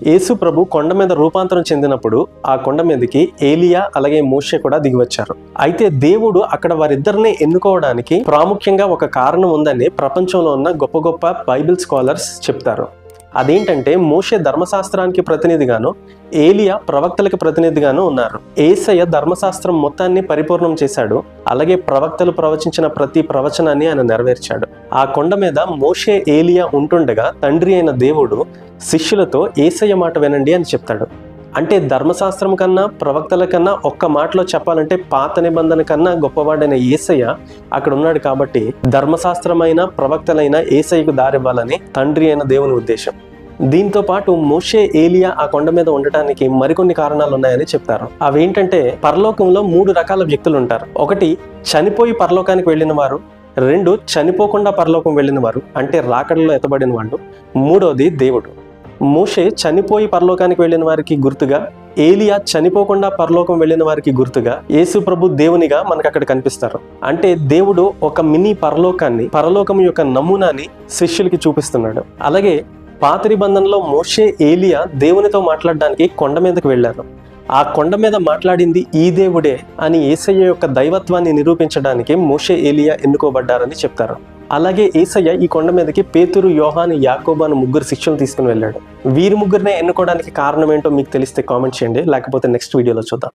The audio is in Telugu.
యేసు ప్రభు కొండ మీద రూపాంతరం చెందినప్పుడు ఆ కొండ మీదకి ఏలియా అలాగే మోషే కూడా దిగివచ్చారు. అయితే దేవుడు అక్కడ వారిద్దరిని ఎన్నుకోవడానికి ప్రాముఖ్యంగా ఒక కారణం ఉందని ప్రపంచంలో ఉన్న గొప్ప గొప్ప బైబిల్ స్కాలర్స్ చెప్తారు. అదేంటంటే మోషే ధర్మశాస్త్రానికి ప్రతినిధిగాను ఏలియా ప్రవక్తలకు ప్రతినిధిగాను ఉన్నారు. ఏసయ్య ధర్మశాస్త్రం మొత్తాన్ని పరిపూర్ణం చేశాడు. అలాగే ప్రవక్తలు ప్రవచించిన ప్రతి ప్రవచనాన్ని ఆయన నెరవేర్చాడు. ఆ కొండ మీద మోషే ఏలియా ఉంటుండగా తండ్రి అయిన దేవుడు శిష్యులతో ఏసయ్య మాట వినండి అని చెప్తాడు. అంటే ధర్మశాస్త్రం కన్నా ప్రవక్తల కన్నా ఒక్క మాటలో చెప్పాలంటే పాత నిబంధన కన్నా గొప్పవాడైన ఏసయ్య అక్కడ ఉన్నాడు కాబట్టి ధర్మశాస్త్రమైన ప్రవక్తలైన ఏసయ్యకు దారివ్వాలని తండ్రి అయిన దేవుని ఉద్దేశం. దీంతో పాటు మోషే ఏలియా ఆ కొండ మీద ఉండటానికి మరికొన్ని కారణాలు ఉన్నాయని చెప్తారు. అవేంటంటే పరలోకంలో మూడు రకాల వ్యక్తులు ఉంటారు ఒకటి చనిపోయి పరలోకానికి వెళ్ళిన వారు రెండు చనిపోకుండా పరలోకం వెళ్ళిన వారు అంటే రాకడలో ఎత్తబడిన వాళ్ళు మూడోది దేవుడు. మోషే చనిపోయి పరలోకానికి వెళ్ళిన వారికి గుర్తుగా ఏలియా చనిపోకుండా పరలోకం వెళ్ళిన వారికి గుర్తుగా యేసు ప్రభు దేవునిగా మనకు అక్కడ కనిపిస్తారు. అంటే దేవుడు ఒక మినీ పరలోకాన్ని పరలోకం యొక్క నమూనాని శిష్యులకి చూపిస్తున్నాడు. అలాగే పాత నిబంధనలో మోషే ఏలియా దేవునితో మాట్లాడడానికి కొండ మీదకి వెళ్ళారు. ఆ కొండ మీద మాట్లాడింది ఈ దేవుడే అని ఏసయ్య యొక్క దైవత్వాన్ని నిరూపించడానికి మోషే ఏలియా ఎన్నుకోబడ్డారని చెప్తారు. అలాగే ఏసయ్య ఈ కొండ మీదకి పేతురు యోహాను యాకోబు అని ముగ్గురు శిక్షలు తీసుకుని వెళ్ళాడు. వీరి ముగ్గురినే ఎన్నుకోవడానికి కారణం ఏంటో మీకు తెలిస్తే కామెంట్ చేయండి. లేకపోతే నెక్స్ట్ వీడియోలో చూద్దాం.